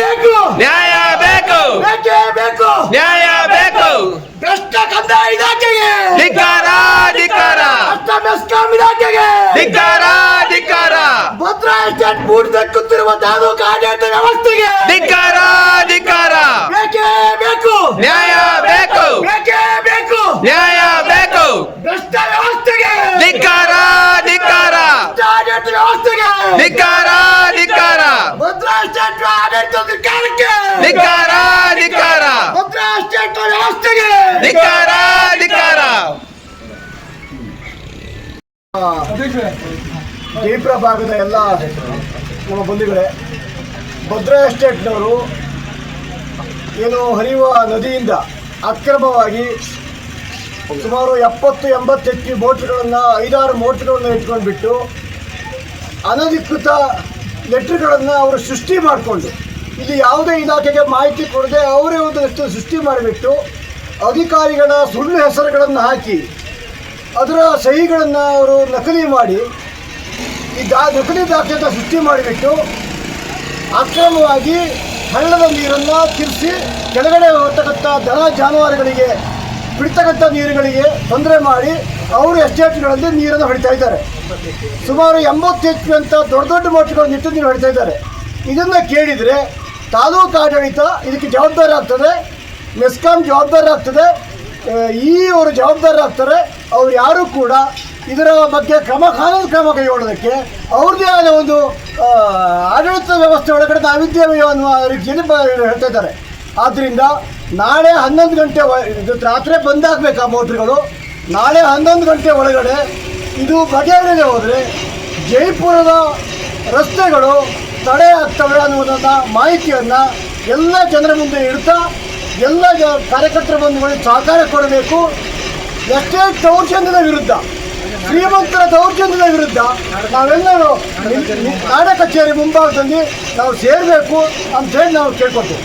ಬೇಕು ನ್ಯಾಯ ಬೇಕು. ಬೇಕೇ ಬೇಕು ನ್ಯಾಯ ಬೇಕು. ಭ್ರಷ್ಟ ಕಂದಾಯ ಇಲಾಖೆಗೆ. ಧಿಕ್ಕಾರ ಧಿಕ್ಕಾರ ಭ್ರಷ್ಟ ಮೆಸ್ಕಾಂ ಇಲಾಖೆಗೆ. ಧಿಕ್ಕಾರ ಧಿಕ್ಕಾರ ಭದ್ರಾ ಎಸ್ಟೇಟ್ ಕುತ್ತಿರುವ ತಾಲೂಕು ಆಡಳಿತ ವ್ಯವಸ್ಥೆಗೆ. ಧಿಕ್ಕಾರ ಧಿಕ್ಕಾರ ಬೇಕೇ ಬೇಕು. ನ್ಯಾಯ ಬೇಕು. ಬೇಕೇ ಬೇಕು. ನ್ಯಾಯ ಬೇಕು. ಭ್ರಷ್ಟ ವ್ಯವಸ್ಥೆಗೆ. ಧಿಕ್ಕಾರ ಧಿಕ್ಕಾರ ಆಡಳಿತ ವ್ಯವಸ್ಥೆಗೆ. ಧಿಕ್ಕಾರ ಆಡಳಿತ ಸರ್ಕಾರಕ್ಕೆ ಧಿಕ್ಕಾರ ಧಿಕ್ಕಾರ. ಭದ್ರಾ ಎಸ್ಟೇಟ್ ವ್ಯವಸ್ಥೆಗೆ ಧಿಕ್ಕಾರ ಧಿಕ್ಕಾರ. ಜಯಪುರ ಭಾಗದ ಎಲ್ಲ ನಮ್ಮ ಬಂಧುಗಳೇ ಭದ್ರಾ ಎಸ್ಟೇಟ್ನವರು ಏನು ಹರಿಯುವ ನದಿಯಿಂದ ಅಕ್ರಮವಾಗಿ ಸುಮಾರು ಎಪ್ಪತ್ತು ಎಂಬತ್ತು ಬೋಟ್ಗಳನ್ನು ಪಿ ಮೋಟ್ರ್ಗಳನ್ನು ಐದಾರು ಮೋಟ್ರ್ಗಳನ್ನು ಇಟ್ಕೊಂಡ್ಬಿಟ್ಟು ಅನಧಿಕೃತ ಲೆಟ್ರ್ಗಳನ್ನು ಅವರು ಸೃಷ್ಟಿ ಮಾಡಿಕೊಂಡು ಇಲ್ಲಿ ಯಾವುದೇ ಇಲಾಖೆಗೆ ಮಾಹಿತಿ ಕೊಡದೆ ಅವರೇ ಒಂದು ಒಂದಷ್ಟು ಸೃಷ್ಟಿ ಮಾಡಿಬಿಟ್ಟು ಅಧಿಕಾರಿಗಳ ಸುಳ್ಳು ಹೆಸರುಗಳನ್ನು ಹಾಕಿ ಅದರ ಸಹಿಗಳನ್ನು ಅವರು ನಕಲಿ ಮಾಡಿ ಈ ದಾ, ನಕಲಿ ದಾಖಲೆಯನ್ನು ಸೃಷ್ಟಿ ಮಾಡಿಬಿಟ್ಟು ಅಕ್ರಮವಾಗಿ ಹಳ್ಳದ ನೀರನ್ನು ತಿರ್ಸಿ ಕೆಳಗಡೆ ಹೋಗ್ತಕ್ಕಂಥ ದನ ಜಾನುವಾರುಗಳಿಗೆ ಬಿಡ್ತಕ್ಕಂಥ ನೀರುಗಳಿಗೆ ತೊಂದರೆ ಮಾಡಿ ಅವರು ಎಸ್ಟೇಟ್ಗಳಲ್ಲಿ ನೀರನ್ನು ಹೊಡಿತಾ ಇದ್ದಾರೆ. ಸುಮಾರು ಎಂಬತ್ತು ಎಚ್ ಪಿ ಅಂತ ದೊಡ್ಡ ದೊಡ್ಡ ಮೋಟ್ಗಳು ನಿಟ್ಟು ನೀರು ಹೊಡಿತಾ ಇದ್ದಾರೆ. ಇದನ್ನು ಕೇಳಿದರೆ ತಾಲೂಕು ಆಡಳಿತ ಇದಕ್ಕೆ ಜವಾಬ್ದಾರಿ ಆಗ್ತದೆ, ಮೆಸ್ಕಾಂ ಜವಾಬ್ದಾರಿ ಆಗ್ತದೆ ಈ ಅವರು ಜವಾಬ್ದಾರಿ ಆಗ್ತಾರೆ, ಅವ್ರು ಯಾರೂ ಕೂಡ ಇದರ ಬಗ್ಗೆ ಕ್ರಮ, ಕಾನೂನು ಕ್ರಮ ಕೈಗೊಳ್ಳೋದಕ್ಕೆ ಅವ್ರದ್ದೇ ಆದ ಒಂದು ಆಡಳಿತ ವ್ಯವಸ್ಥೆ ಒಳಗಡೆ ನಾವಿದ್ದೇವೆ ಅನ್ನುವ ರೀತಿಯಲ್ಲಿ ಹೇಳ್ತಾ ಇದ್ದಾರೆ. ಆದ್ದರಿಂದ ನಾಳೆ ಹನ್ನೊಂದು ಗಂಟೆ ಇದು ರಾತ್ರಿ ಬಂದಾಗಬೇಕು ಆ ಮೋಟ್ರ್ಗಳು. ನಾಳೆ ಹನ್ನೊಂದು ಗಂಟೆ ಒಳಗಡೆ ಇದು ಬಗೆಹರಿಯದೆ ಹೋದರೆ ಜೈಪುರದ ರಸ್ತೆಗಳು ತಡೆ ಆಗ್ತವೆ ಅನ್ನುವುದನ್ನು ಮಾಹಿತಿಯನ್ನು ಎಲ್ಲ ಜನರ ಮುಂದೆ ಇಡ್ತಾ ಎಲ್ಲ ಜ ಕಾರ್ಯಕರ್ತರ ಬಂಧುಗಳಿಗೆ ಸಹಕಾರ ಕೊಡಬೇಕು. ಎಷ್ಟೇ ದೌರ್ಜನ್ಯದ ವಿರುದ್ಧ, ಶ್ರೀಮಂತರ ದೌರ್ಜನ್ಯದ ವಿರುದ್ಧ ನಾವೆಲ್ಲರೂ ನಾಡ ಕಚೇರಿ ಮುಂಭಾಗದಲ್ಲಿ ನಾವು ಸೇರಬೇಕು ಅಂತ ಹೇಳಿ ನಾವು ಕೇಳ್ಕೊತೀವಿ